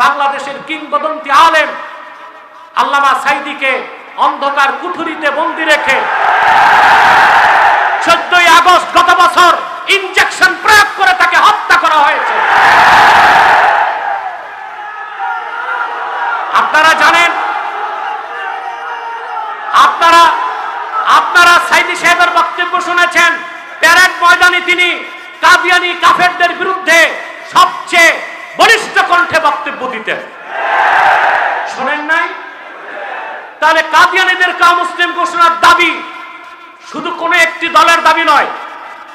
বাংলাদেশের কিংবদন্তি আলেম আল্লামা সাইদিকে অন্ধকার কুঠুরিতে বন্দি রেখে চোদ্দই আগস্ট গত বছর ইনজেকশন প্রয়োগ করে তাকে হত্যা করা হয়েছে। আপনারা জানেন, আপনারা আপনারা সাইদি সাহেবের বক্তব্য শুনেছেন, প্যারেড ময়দানে তিনি কাদিয়ানি কাফেরদের বিরুদ্ধে সবচেয়ে বলিষ্ঠ কণ্ঠে বক্তব্য দিতেন শোনেন নাই? তাহলে কাদিয়ানিদের কা মুসলিম ঘোষণার দাবি শুধু কোন একটি দলের দাবি নয়,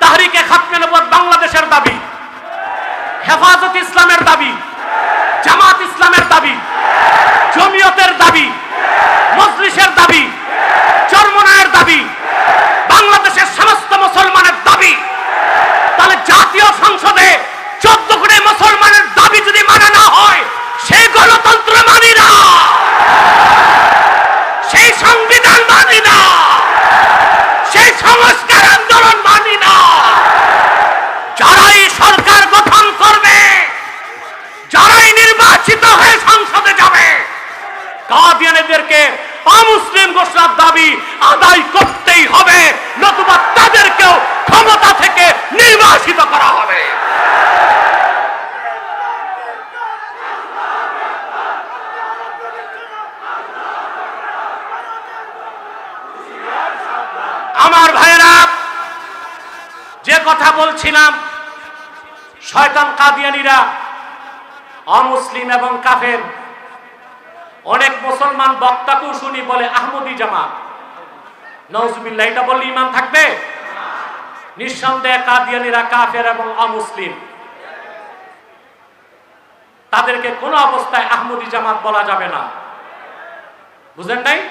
তাহরিকে খাতমে নবুয়ত বাংলাদেশের দাবি, হেফাজত ইসলামের দাবি জামাত ইসলামের দাবি জমিয়তের দাবি মজলিসের দাবি চরমনায়ের দাবি বাংলাদেশের সমস্ত মুসলমানের দাবি তাহলে জাতীয় সংসদে চোদ্দ কোটি মুসলমানের দাবি যদি মানে না হয় সেই গণতন্ত্র মানি না সেই সংবিধান মানি না সেই সংস্কার আন্দোলন মানি না। যারাই সরকার গঠন করবে, যারাই নির্বাচিত হয়ে সংসদে যাবে কাদিয়ানিদেরকে অমুসলিম ঘোষণার দাবি আদায় করতেই হবে নতুবা তাদেরকেও ক্ষমতা থেকে নির্বাসিত করা হবে আমার ভাইয়েরা যে কথা বলছিলাম, শয়তান কাদিয়ানিরা, অমুসলিম এবং কাফের, অনেক মুসলমান বক্তাকেও শুনি বলে, আহমদি জামাত নজবিল্লা এটা বললে ইমান থাকবে? নিঃসন্দেহে কাদিয়ানিরা কাফের এবং অমুসলিম। তাদেরকে কোনো অবস্থায় আহমদি জামাত বলা যাবে না। বুঝেন নাই?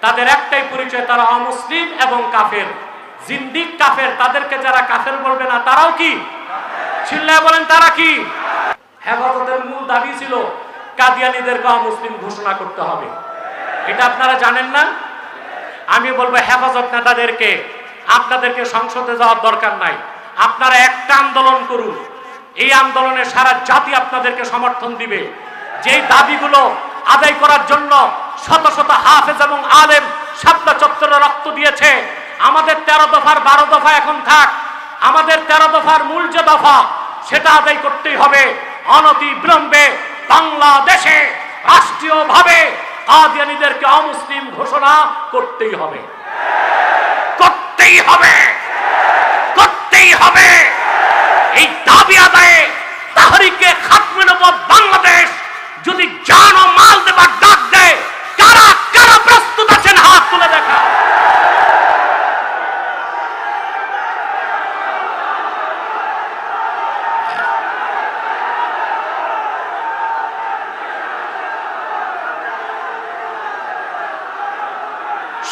তাদের একটাই পরিচয়, তারা অমুসলিম এবং কাফের। জিন্দিক কাফের, তাদেরকে যারা কাফের বলবে না, তারাও কি? চিল্লায় বলেন, তারা কি? হেফাজতের মূল দাবি ছিল কাদিয়ানিদেরকে অমুসলিম ঘোষণা করতে হবে। এটা আপনারা জানেন না? আমি বলব, হেফাজত নেতাদেরকে, আপনাদেরকে সংসদে যাওয়ার দরকার নাই। আপনারা একটা আন্দোলন করুন। এই আন্দোলনে সারা জাতি আপনাদেরকে সমর্থন দিবে। যেই দাবিগুলো আদায় করার জন্য শত শত হাফেজ এবং আলেম সাতটা চত্বরে রক্ত দিয়েছে তেরো দফার বারো দফা এখন থাক। আমাদের তেরো দফার মূল যে দফা, সেটা আদায় করতেই হবে। অনতি বিলম্বে বাংলাদেশে রাষ্ট্রীয়ভাবে কাদিয়ানিদেরকে অমুসলিম ঘোষণা করতেই হবে করতেই হবে করতেই হবে এই দাবি আদায়ে তাহরিকে খাতমে নবুয়ত বাংলাদেশ যদি জান ও মাল দেবার ডাক দেয় কারা কারা প্রস্তুত আছেন হাত তুলে দেখা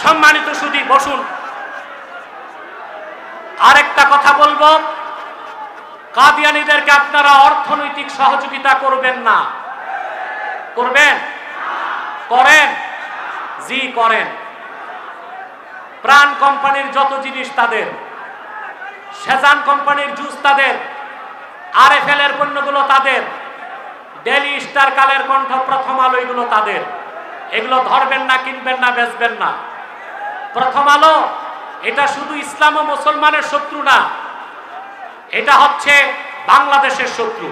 সম্মানিত সুদী, বসুন। আরেকটা কথা বলব। কাদিয়ানিদেরকে আপনারা অর্থনৈতিক সহযোগিতা করবেন না। করবেন? করেন? জি, করেন। প্রাণ কোম্পানির যত জিনিস তাদের, সেজান কোম্পানির জুস তাদের আর এফ এর পণ্যগুলো তাদের ডেলি স্টার কালের কণ্ঠ প্রথম আলো এগুলো তাদের। এগুলো ধরবেন না, কিনবেন না, বেচবেন না। প্রথম আলো এটা শুধু ইসলাম ও মুসলমানের শত্রু না এটা হচ্ছে বাংলাদেশের শত্রু।